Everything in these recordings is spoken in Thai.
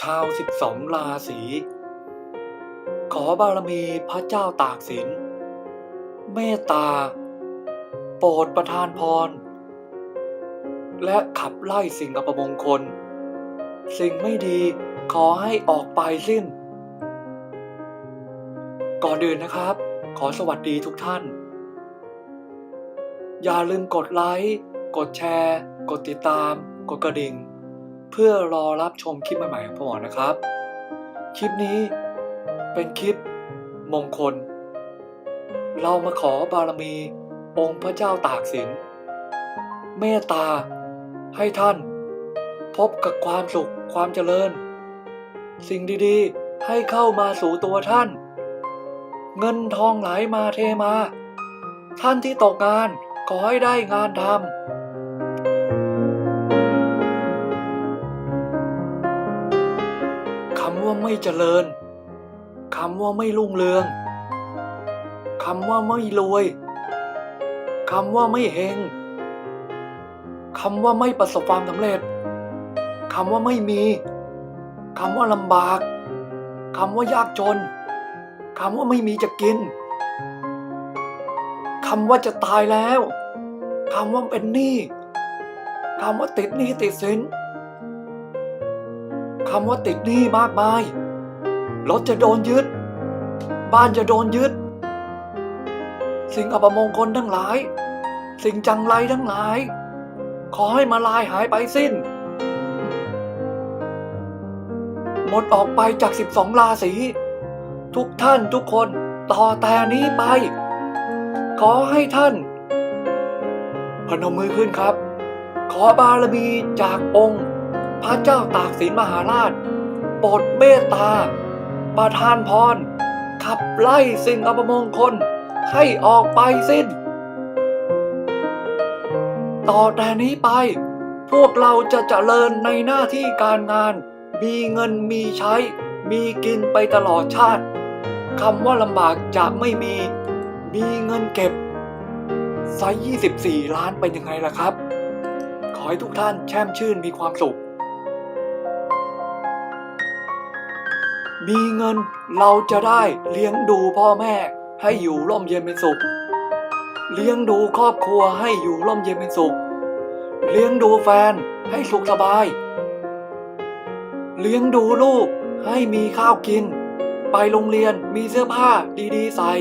ชาวสิบสองราศีขอบารมีพระเจ้าตากสิน เมตตา โปรดประทานพร และขับไล่สิ่งอัปมงคล สิ่งไม่ดีขอให้ออกไปสิ้น ก่อนอื่นนะครับ ขอสวัสดีทุกท่าน อย่าลืมกดไลค์ กดแชร์ กดติดตาม กดกระดิ่ง เพื่อรอรับชมคลิปใหม่ๆของผมนะครับ คลิปนี้เป็นคลิปมงคล เรามาขอบารมีองค์พระเจ้าตากสิน เมตตาให้ท่าน พบกับความสุขความเจริญ สิ่งดีๆให้เข้ามาสู่ตัวท่าน เงินทองไหลมาเทมา ท่านที่ตกงานขอให้ได้งานทำำว่าไม่เจริญคำว่าไม่รุ่งเรืองคำว่าไม่รวยคำว่าไม่เฮงคำว่าไม่ประสบความสำเร็จคำว่าไม่มีคำว่าลำบากคำว่ายากจนคำว่าไม่มีจะกินคำว่าจะตายแล้วคำว่าเป็นหนี้คำว่าติดหนี้ติดสิน คำว่าติดหนี้มากมาย รถจะโดนยึด บ้านจะโดนยึด สิ่งอัปมงคลทั้งหลาย สิ่งจังไรทั้งหลาย ขอให้มาลายหายไปสิ้น หมดออกไปจากสิบสองราศี ทุกท่านทุกคนต่อแต่นี้ไป ขอให้ท่านพนมมือขึ้นครับ ขอบารมีจากองค์ พระเจ้าตากสินมหาราช โปรดเมตตา ประทานพร ขับไล่สิ่งอัปมงคล ให้ออกไปสิ้น ต่อแต่นี้ไป พวกเราจะเจริญในหน้าที่การงาน มีเงินมีใช้ มีกินไปตลอดชาติคำว่าลำบากจะไม่มี มีเงินเก็บไซ24 ล้านเป็นยังไงล่ะครับ ขอให้ทุกท่านแช่มชื่นมีความสุข มีเงินเราจะได้เลี้ยงดูพ่อแม่ให้อยู่ร่มเย็นเป็นสุข เลี้ยงดูครอบครัวให้อยู่ร่มเย็นเป็นสุข เลี้ยงดูแฟนให้สุขสบาย เลี้ยงดูลูกให้มีข้าวกิน ไปโรงเรียนมีเสื้อผ้าดีๆ ใส่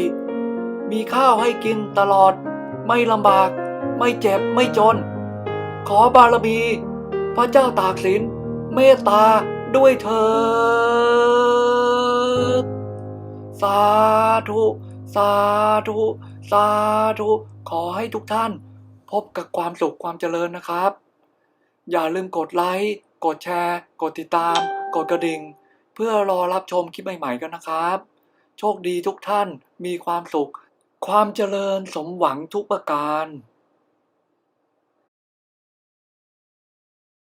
มีข้าวให้กินตลอด ไม่ลำบาก ไม่เจ็บไม่จน ขอบารมี พระเจ้าตากสินเมตตาด้วยเถิด ธุ สาธุ สาธุ ขอให้ทุกท่าน พบกับความสุขความเจริญนะครับ อย่าลืมกดไลค์ กดแชร์ กดติดตาม กดกระดิ่ง เพื่อรอรับชมคลิปใหม่ๆกันนะครับ โชคดีทุกท่านมีความสุข ความเจริญสมหวังทุกประการ